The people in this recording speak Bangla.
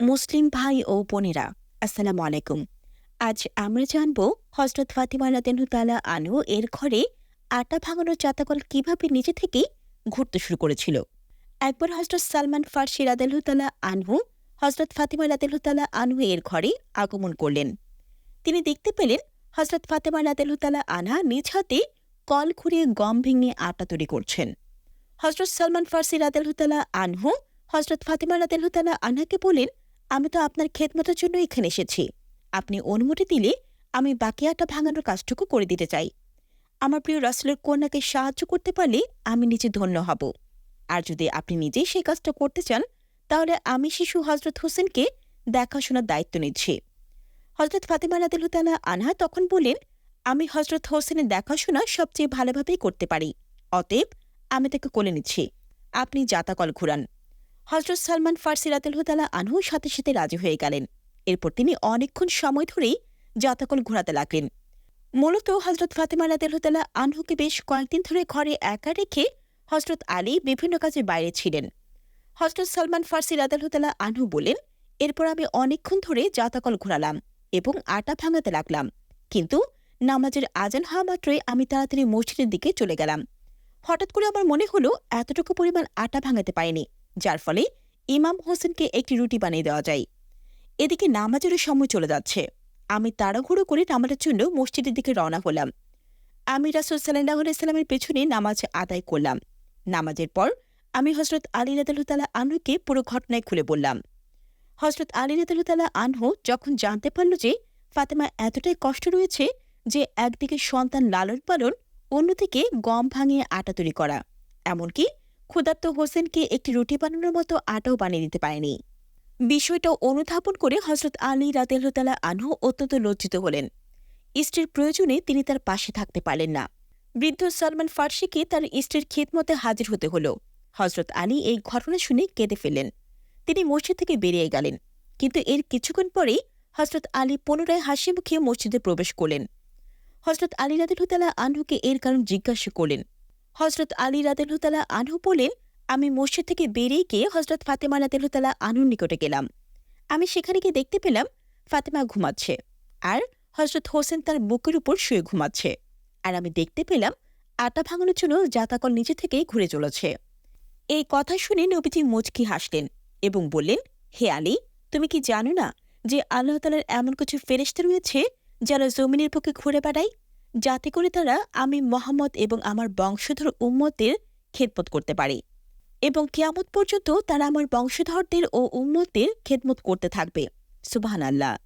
মুসলিম ভাই ও বোনেরা, আসসালামু আলাইকুম। আজ আমরা জানব হজরত ফাতিমা রাতেনুতালা আনু এর ঘরে আটা ভাঙানোর চাতাকল কীভাবে নিজে থেকেই ঘুরতে শুরু করেছিল। একবার হজরত সালমান ফার্সি রাদেলহুতালা আনহু, হজরত ফাতিমা রাদেলহুতালা আনহু এর ঘরে আগমন করলেন। তিনি দেখতে পেলেন হজরত ফাতেমা রাদেলহুতালা আনহা নিজ হাতে কল ঘুরিয়ে গম ভেঙে আটা তৈরি করছেন। হজরত সালমান ফার্সি রাদেলহুতালা আনহু হজরত ফাতেমা রাদেলহুতালা আনহাকে বলেন আমি তো আপনার খেদমতের জন্য এখানে এসেছি। আপনি অনুমতি দিলে আমি বাকি আটা ভাঙানোর কাজটুকু করে দিতে চাই। আমার প্রিয় রাসুলের কন্যাকে সাহায্য করতে পারলে আমি নিজে ধন্য হব। আর যদি আপনি নিজেই সেই কাজটা করতে চান, তাহলে আমি শিশু হজরত হোসেনকে দেখাশোনার দায়িত্ব নিচ্ছি। হজরত ফাতেমা রাদিল্লাহ আনহা তখন বলেন আমি হজরত হোসেনের দেখাশোনা সবচেয়ে ভালোভাবেই করতে পারি। অতএব আমি তাকে কোলে নিচ্ছি। আপনি জাতাকল ঘুরান। হজরত সালমান ফার্সি রাতেলহুতালা আনহু সাথে সাথে রাজি হয়ে গেলেন। এরপর তিনি অনেকক্ষণ সময় ধরেই জাতাকল ঘোরাতে লাগলেন। মূলত হজরত ফাতেমা রাতেলহুতালা আনহুকে বেশ কয়েকদিন ধরে ঘরে একা রেখে হজরত আলী বিভিন্ন কাজে বাইরে ছিলেন। হজরত সালমান ফার্সি রাতেলহুতালা আনহু বলেন এরপর আমি অনেকক্ষণ ধরে জাতাকল ঘোরালাম এবং আটা ভাঙাতে লাগলাম। কিন্তু নামাজের আজান হওয়া মাত্রই আমি তাড়াতাড়ি মসজিদের দিকে চলে গেলাম। হঠাৎ করে আমার মনে হলো এতটুকু পরিমাণ আটা ভাঙাতে পারিনি। যার ফলে ইমাম হোসেনকে একটি রুটি বানিয়ে দেওয়া যায়। এদিকে নামাজেরও সময় চলে যাচ্ছে। আমি তাড়াহুড়ো করে নামাজের জন্য মসজিদের দিকে রওনা হলাম। আমি রাসুল সাল্লাহ সাল্লামের পেছনে নামাজ আদায় করলাম। নামাজের পর আমি হজরত আলী রাদালুতালা আনহুকে পুরো ঘটনায় খুলে বললাম। হজরত আলী রাদালুতালা আনহু যখন জানতে পারল যে ফাতেমা এতটাই কষ্ট রয়েছে যে একদিকে সন্তান লালন পালন অন্যদিকে গম ভাঙিয়ে আটা তৈরি করা, এমনকি ক্ষুধার্ত হোসেনকে একটি রুটি বানানোর মতো আটাও বানিয়ে দিতে পারেনি। বিষয়টা অনুধাবন করে হজরত আলী রাতেলতালা আনহু অত্যন্ত লজ্জিত হলেন। স্ত্রীর প্রয়োজনে তিনি তার পাশে থাকতে পারলেন না। বৃদ্ধ সালমান ফার্সিকে তার স্ত্রীর খেদমতে হাজির হতে হল। হজরত আলী এই ঘটনা শুনে কেঁদে ফেললেন। তিনি মসজিদ থেকে বেরিয়ে গেলেন। কিন্তু এর কিছুক্ষণ পরেই হজরত আলী পুনরায় হাসি মুখে মসজিদে প্রবেশ করলেন। হজরত আলী রাদিলতালা আনহুকে এর কারণ জিজ্ঞাসা করলেন। হজরত আলী রাদেলতালা আনহু বলেন আমি মসজিদ থেকে বেরিয়ে গিয়ে হজরত ফাতেমা রাদেলতালা আনুর নিকটে গেলাম। আমি সেখানে গিয়ে দেখতে পেলাম ফাতেমা ঘুমাচ্ছে আর হজরত হোসেন তার বুকের উপর শুয়ে ঘুমাচ্ছে। আর আমি দেখতে পেলাম আটা ভাঙানোর জন্য জাতাকল নিচে থেকেই ঘুরে চলেছে। এই কথা শুনে নবীজি মুচকি হাসলেন এবং বললেন, হে আলী, তুমি কি জানো না যে আল্লাহ তালার এমন কিছু ফেরেস্তে রয়েছে যারা জমিনের পক্ষে ঘুরে বেড়ায়? যাতে করে তারা আমি মোহাম্মদ এবং আমার বংশধর উম্মতের খেদমত করতে পারি। এবং কেয়ামত পর্যন্ত তারা আমার বংশধরদের ও উম্মতের খেদমত করতে থাকবে। সুবাহান আল্লাহ